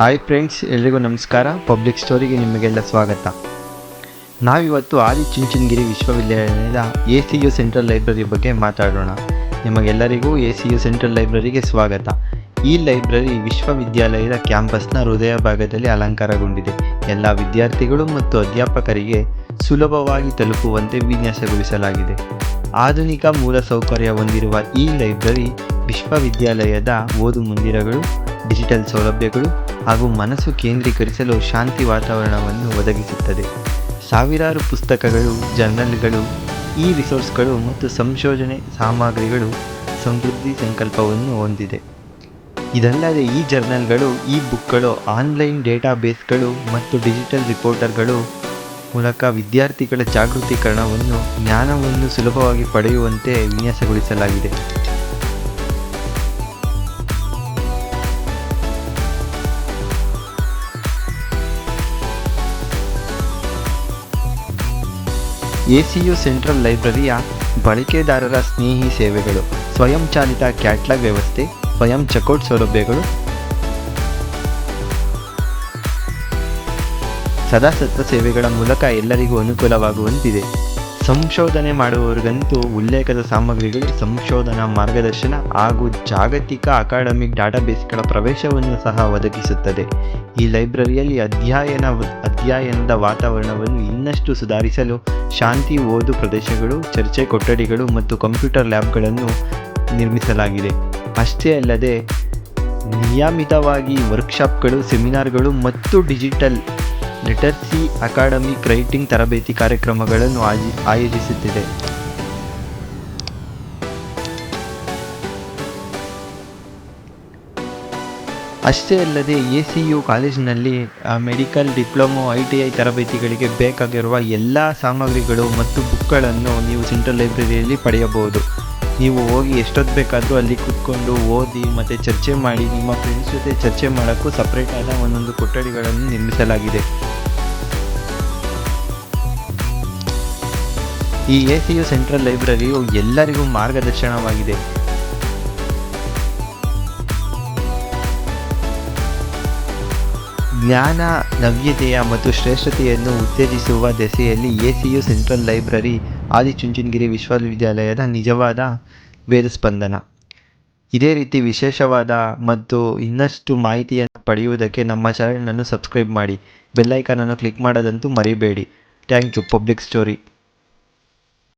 Hi friends ಎಲ್ರಿಗೂ ನಮಸ್ಕಾರ. Public ಸ್ಟೋರಿಗೆ ನಿಮಗೆಲ್ಲ ಸ್ವಾಗತ. ನಾವಿವತ್ತು ಆದಿಚುಂಚನಗಿರಿ ವಿಶ್ವವಿದ್ಯಾಲಯದ A C U central library ಬಗ್ಗೆ ಮಾತಾಡೋಣ. ನಿಮಗೆಲ್ಲರಿಗೂ ಎ ಸಿ ಯು ಸೆಂಟ್ರಲ್ ಲೈಬ್ರರಿಗೆ ಸ್ವಾಗತ. ಈ ಲೈಬ್ರರಿ ವಿಶ್ವವಿದ್ಯಾಲಯದ ಕ್ಯಾಂಪಸ್ನ ಹೃದಯ ಭಾಗದಲ್ಲಿ ಅಲಂಕಾರಗೊಂಡಿದೆ. ಎಲ್ಲ ವಿದ್ಯಾರ್ಥಿಗಳು ಮತ್ತು ಅಧ್ಯಾಪಕರಿಗೆ ಸುಲಭವಾಗಿ ತಲುಪುವಂತೆ ವಿನ್ಯಾಸಗೊಳಿಸಲಾಗಿದೆ. ಆಧುನಿಕ ಮೂಲಸೌಕರ್ಯ ಹೊಂದಿರುವ ಈ ಲೈಬ್ರರಿ ವಿಶ್ವವಿದ್ಯಾಲಯದ ಓದು ಮಂದಿರಗಳು, ಡಿಜಿಟಲ್ ಸೌಲಭ್ಯಗಳು ಹಾಗೂ ಮನಸ್ಸು ಕೇಂದ್ರೀಕರಿಸಲು ಶಾಂತಿ ವಾತಾವರಣವನ್ನು ಒದಗಿಸುತ್ತದೆ. ಸಾವಿರಾರು ಪುಸ್ತಕಗಳು, ಜರ್ನಲ್ಗಳು ಈ ರಿಸೋರ್ಸ್ಗಳು ಮತ್ತು ಸಂಶೋಧನೆ ಸಾಮಗ್ರಿಗಳು ಸಮೃದ್ಧಿ ಸಂಕಲ್ಪವನ್ನು ಹೊಂದಿದೆ. ಇದಲ್ಲದೆ ಈ ಜರ್ನಲ್ಗಳು ಈ ಬುಕ್ಗಳು ಆನ್ಲೈನ್ ಡೇಟಾಬೇಸ್ಗಳು ಮತ್ತು ಡಿಜಿಟಲ್ ರಿಪೋರ್ಟರ್ಗಳು ಮೂಲಕ ವಿದ್ಯಾರ್ಥಿಗಳ ಜಾಗೃತೀಕರಣವನ್ನು, ಜ್ಞಾನವನ್ನು ಸುಲಭವಾಗಿ ಪಡೆಯುವಂತೆ ವಿನ್ಯಾಸಗೊಳಿಸಲಾಗಿದೆ. ಎಸಿಯು ಸೆಂಟ್ರಲ್ ಲೈಬ್ರರಿಯ ಬಳಕೆದಾರರ ಸ್ನೇಹಿ ಸೇವೆಗಳು ಸ್ವಯಂಚಾಲಿತ ಕ್ಯಾಟ್ಲಾಗ್ ವ್ಯವಸ್ಥೆ, ಸ್ವಯಂ ಚೆಕ್ಔಟ್ ಸೌಲಭ್ಯಗಳು. ಸದಾಸತ್ವ ಸೇವೆಗಳ ಮೂಲಕ ಎಲ್ಲರಿಗೂ ಅನುಕೂಲವಾಗುವಂತಿದೆ. ಸಂಶೋಧನೆ ಮಾಡುವವರಿಗಂತೂ ಉಲ್ಲೇಖದ ಸಾಮಗ್ರಿಗಳು ಸಂಶೋಧನಾ ಮಾರ್ಗದರ್ಶನ ಹಾಗೂ ಜಾಗತಿಕ ಅಕಾಡೆಮಿಕ್ ಡಾಟಾಬೇಸ್ಗಳ ಪ್ರವೇಶವನ್ನು ಸಹ ಒದಗಿಸುತ್ತದೆ. ಈ ಲೈಬ್ರರಿಯಲ್ಲಿ ಅಧ್ಯಯನ ಅಧ್ಯಯನದ ವಾತಾವರಣವನ್ನು ಇನ್ನಷ್ಟು ಸುಧಾರಿಸಲು ಶಾಂತಿ ಓದು ಪ್ರದೇಶಗಳು, ಚರ್ಚೆ ಕೊಠಡಿಗಳು ಮತ್ತು ಕಂಪ್ಯೂಟರ್ ಲ್ಯಾಬ್ಗಳನ್ನು ನಿರ್ಮಿಸಲಾಗಿದೆ. ಅಷ್ಟೇ ಅಲ್ಲದೆ ನಿಯಮಿತವಾಗಿ ವರ್ಕ್ಶಾಪ್ಗಳು, ಸೆಮಿನಾರ್ಗಳು ಮತ್ತು ಡಿಜಿಟಲ್ ಲಿಟರ್ಸಿ ಅಕಾಡೆಮಿ ರೈಟಿಂಗ್ ತರಬೇತಿ ಕಾರ್ಯಕ್ರಮಗಳನ್ನು ಆಯೋ ಆಯೋಜಿಸುತ್ತಿದೆ. ಅಷ್ಟೇ ಅಲ್ಲದೆ ಎ ಸಿ ಯು ಕಾಲೇಜಿನಲ್ಲಿ medical diploma, I T I ತರಬೇತಿಗಳಿಗೆ ಬೇಕಾಗಿರುವ ಎಲ್ಲ ಸಾಮಗ್ರಿಗಳು ಮತ್ತು ಬುಕ್ಗಳನ್ನು ನೀವು ಸೆಂಟ್ರಲ್ ಲೈಬ್ರರಿಯಲ್ಲಿ ಪಡೆಯಬಹುದು. ನೀವು ಹೋಗಿ ಎಷ್ಟೊತ್ತು ಬೇಕಾದರೂ ಅಲ್ಲಿ ಕೂತ್ಕೊಂಡು ಓದಿ ಮತ್ತು ಚರ್ಚೆ ಮಾಡಿ ನಿಮ್ಮ ಫ್ರೆಂಡ್ಸ್ ಜೊತೆ ಚರ್ಚೆ ಮಾಡೋಕ್ಕೂ ಸಪ್ರೇಟಾದ ಒಂದೊಂದು ಕೊಠಡಿಗಳನ್ನು ನಿರ್ಮಿಸಲಾಗಿದೆ. ಈ ಎ ಸಿ ಯು ಸೆಂಟ್ರಲ್ ಲೈಬ್ರರಿಯು ಎಲ್ಲರಿಗೂ ಮಾರ್ಗದರ್ಶನವಾಗಿದೆ. ಜ್ಞಾನ, ನವ್ಯತೆಯ ಮತ್ತು ಶ್ರೇಷ್ಠತೆಯನ್ನು ಉತ್ತೇಜಿಸುವ ದೆಸೆಯಲ್ಲಿ A C U central library Adichunchanagiri ವಿಶ್ವವಿದ್ಯಾಲಯದ ನಿಜವಾದ ವೇದಸ್ಪಂದನ. ಇದೇ ರೀತಿ ವಿಶೇಷವಾದ ಮತ್ತು ಇನ್ನಷ್ಟು ಮಾಹಿತಿಯನ್ನು ಪಡೆಯುವುದಕ್ಕೆ ನಮ್ಮ ಚಾನೆಲನ್ನು ಸಬ್ಸ್ಕ್ರೈಬ್ ಮಾಡಿ. ಬೆಲ್ಲೈಕನನ್ನು ಕ್ಲಿಕ್ ಮಾಡೋದಂತೂ ಮರಿಬೇಡಿ. Thank you public story